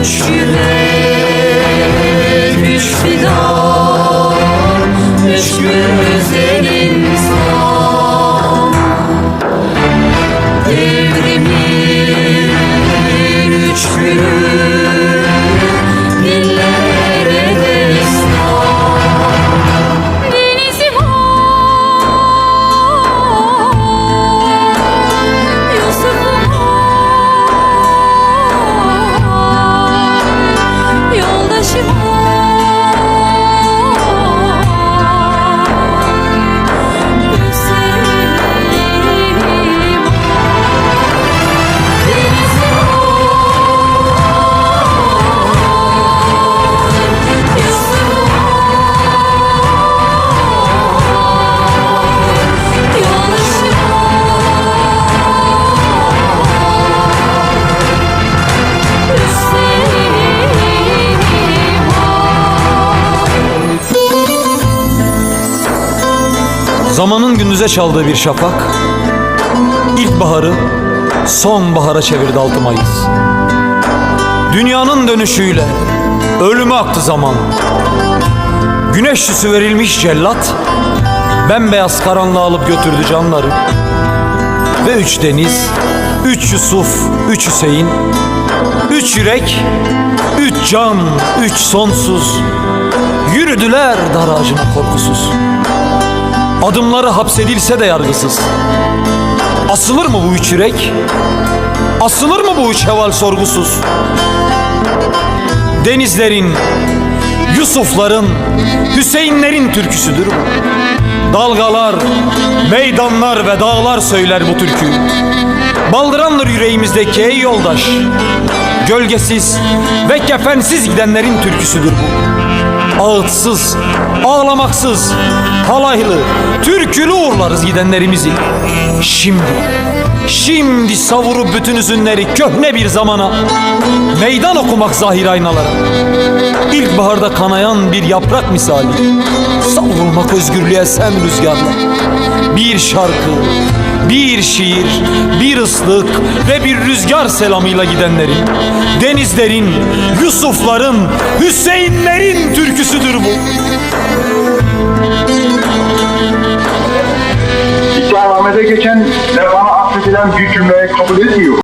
Üç Zamanın gündüze çaldığı bir şafak İlkbaharı sonbahara çevirdi 6 Mayıs. Dünyanın dönüşüyle ölüme aktı zaman. Güneş süsü verilmiş cellat Bembeyaz karanlığa alıp götürdü canları. Ve üç deniz, üç Yusuf, üç Hüseyin Üç yürek, üç can, üç sonsuz Yürüdüler dar ağacına korkusuz Adımları hapsedilse de yargısız. Asılır mı bu üç yürek? Asılır mı bu üç heval sorgusuz? Denizlerin, Yusufların, Hüseyinlerin türküsüdür bu. Dalgalar, meydanlar ve dağlar söyler bu türküyü. Baldırandır yüreğimizdeki ey yoldaş. Gölgesiz ve kefensiz gidenlerin türküsüdür bu ağıtsız, ağlamaksız, halaylı, türkülü uğurlarız gidenlerimizi. Şimdi, şimdi savurup bütün üzünleri köhne bir zamana, meydan okumak zahir aynalara. İlkbaharda kanayan bir yaprak misali, savrulmak özgürlüğe sen rüzgarla. Bir şarkı, bir şiir, bir ıslık ve bir rüzgar selamıyla gidenlerin, denizlerin, Yusufların, Hüseyinlerin İslamete geçen ve bana affedilen bir cümleyi kabul etmiyor.